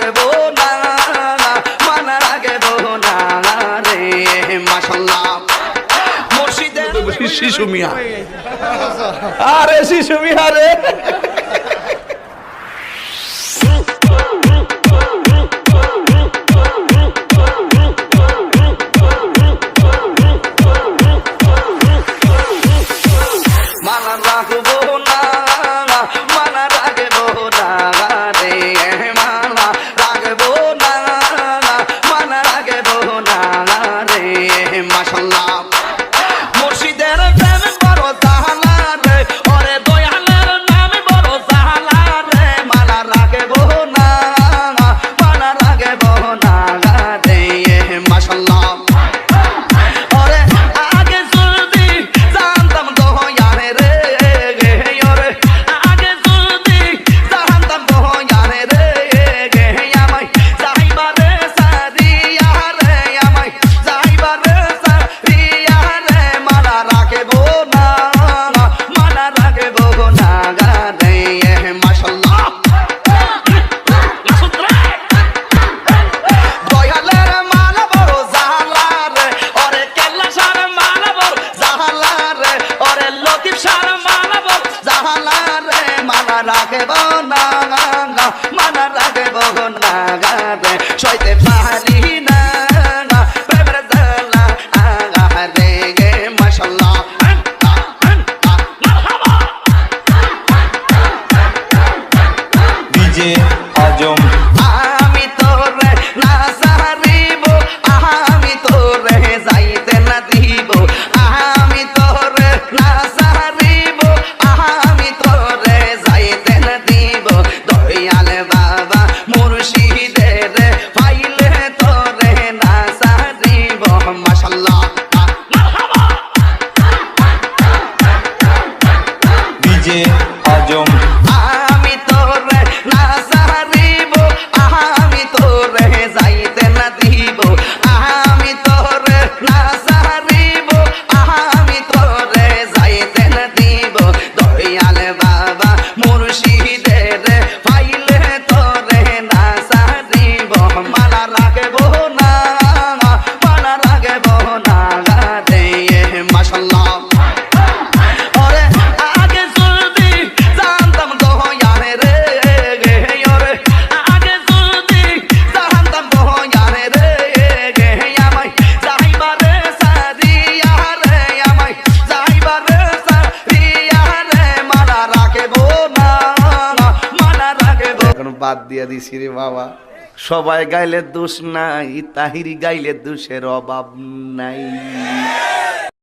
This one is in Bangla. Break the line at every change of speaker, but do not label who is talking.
রাখব না মানা রাখব না রে মাসাল্লাহ মসজিদে শিশু মিয়া। আরে শিশু মিয়া রে। him, mashallah.
যে হজম
আমি তোরে না সারিব আমি তোরে যাইতে না দিব। আমি তোরে না সারিব আমি তোরে যাইতে না দিব। দয়াল বাবা মুর্শিদের পাইলে তোরে না সারিব মালা রাখব না। এখন বাদ দিয়ে দিছি রে বাবা। সবাই গাইলে দোষ নাই, তাহিরি গাইলে দোষের অভাব নাই।